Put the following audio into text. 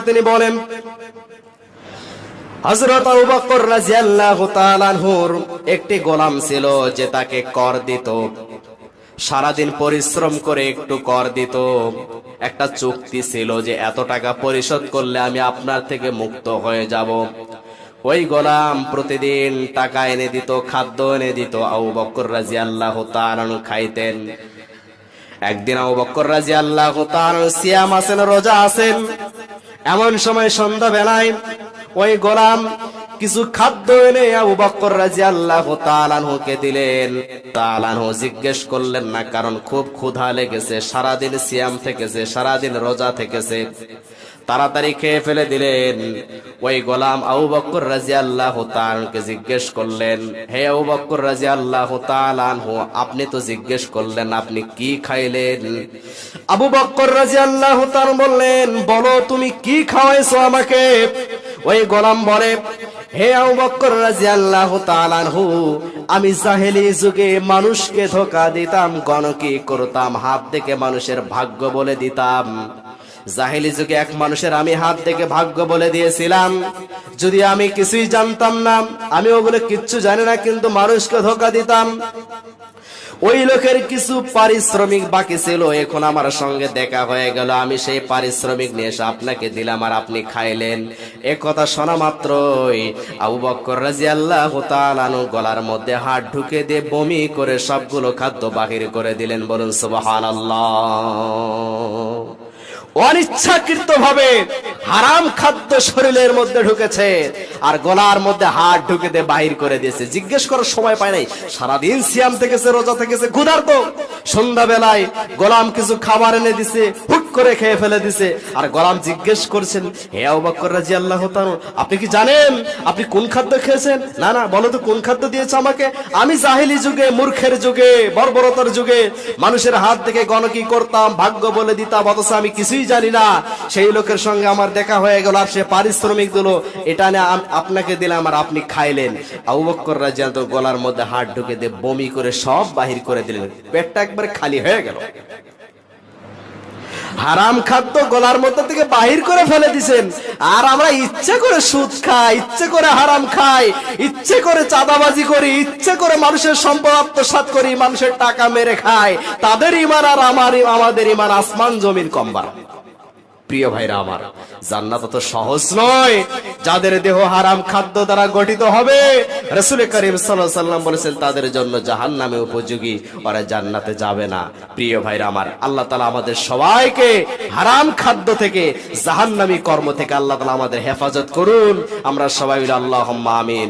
তিনি বলেন একটি গোলাম ছিল যে তাকে কর দিত। সারাদিন পরিশ্রম করে একটু কর দিত। একটা চুক্তি ছিল যে এত টাকা পরিশোধ করলে আমি আপনার থেকে মুক্ত হয়ে যাব। ওই গোলাম প্রতিদিন টাকা এনে দিত, খাদ্য এনে দিত। আবু বকর রাদিয়াল্লাহু তাআলা খাইতেন। একদিন রাজি আল্লাহ সিয়াম আছেন রোজা আছেন এমন সময় সন্ধ্যা বেলায় ওই গোলাম কিছু খাদ্য এনে আবু বকর রাজি আল্লাহ তালানহুকে দিলেন। তালানহু জিজ্ঞেস করলেন, না, কারণ খুব ক্ষুধা লেগেছে, সারাদিন সিয়াম থেকেছে, সারাদিন রোজা থেকেছে। তাড়াতাড়ি খেয়ে ফেলে দিলেন। ওই গোলাম আবু বক্কর রাজি আল্লাহ তালকে জিজ্ঞেস করলেন, হে আবু বক্কর রাজি আল্লাহ আপনি তো জিজ্ঞেস করলেন, আপনি কি খাইলেন? আবু বক্কর রাজি আল্লাহ বললেন, বলো, তুমি কি খাওয়াইছো আমাকে? ওই গোলাম বলে, হে আবু বক্কর রাদিয়াল্লাহু তাআলা আনহু, আমি জাহেলি যুগে মানুষকে ধোকা দিতাম গণকি করতাম, হাত থেকে মানুষের ভাগ্য বলে দিতাম। জাহেলি যুগে এক মানুষের আমি হাত থেকে ভাগ্য বলে দিয়েছিলাম। যদি আমি কিছুই জানতাম না, আমি ওগুলো কিচ্ছু জানি না, কিন্তু মানুষকে ধোকা দিতাম। ওই লোকের কিছু পারিশ্রমিক বাকি ছিল, এখন আমার সঙ্গে দেখা হয়ে গেল। আমি সেই পারিশ্রমিক নিয়ে এসে আপনাকে দিলাম আর আপনি খাইলেন। এ কথা শোনা মাত্রই আবু বক্কর রাজি আল্লাহ তালানু গলার মধ্যে হাত ঢুকে দিয়ে বমি করে সবগুলো খাদ্য বাহির করে দিলেন। বলুন সুবাহান অনিচ্ছাকৃত ভাবে হারাম খাদ্য শরীরের মধ্যে ঢুকেছে আর গলার মধ্যে হাত ঢুকে দিয়ে বাহির করে দিয়েছে। জিজ্ঞেস করার সময় পায় নাই। সারাদিন সিয়াম থেকেছে, রোজা থেকেছে, ক্ষুধার্ত। সন্ধ্যা বেলায় গোলাম কিছু খাবার এনে দিছে। করে খেয়ে ফেলে দিছে। আর গোলাম জিজ্ঞেস করছেন, হে আবাক্কর রাজি আল্লাহ আপনি কি জানেন? আপনি কোন খাদ্য খেয়েছেন? না না, বলো তো, কোন খাদ্য দিয়েছে আমাকে? আমি জাহিলি যুগে, মূর্খের যুগে, বর্বরতার যুগে, মানুষের হাত থেকে গণকি করতাম, ভাগ্য বলে দিতাম, অথচ আমি কিছুই জানি না। সেই লোকের সঙ্গে আমার দেখা হয়ে গেল, আর সে পারিশ্রমিক দিল। এটা আম- আপনাকে দিলাম, আর আপনি খাইলেন। আবু বক্কর রাজি আল্লাহ গলার মধ্যে হাত ঢুকে দিয়ে বমি করে সব বাহির করে দিলেন। পেটটা একবার খালি হয়ে গেল। হারাম খাদ্য গলার মধ্যে থেকে বাহির করে ফেলে দিছেন। আর আমরা ইচ্ছে করে সুদ খাই, ইচ্ছে করে হারাম খাই, ইচ্ছে করে চাঁদাবাজি করি, ইচ্ছে করে মানুষের সম্পদ আত্মসাত করি, মানুষের টাকা মেরে খাই। তাদের ইমান আর আমার, আমাদের ইমান আসমান জমির কম্বা প্রিয় ভাইরা আমার, জান্নাত তো সহজ নয়। যাদের দেহ হারাম খাদ্য দ্বারা গঠিত হবে, রসুল করিম সাল্লাম বলেছেন, তাদের জন্য জাহান নামে উপযোগী, ওরা জান্নাতে যাবে না। প্রিয় ভাইরা আমার, আল্লাহ তালা আমাদের সবাইকে হারাম খাদ্য থেকে জাহান্নামী কর্ম থেকে আল্লাহ তালা আমাদের হেফাজত করুন। আমরা সবাই আল্লাহ আমিন।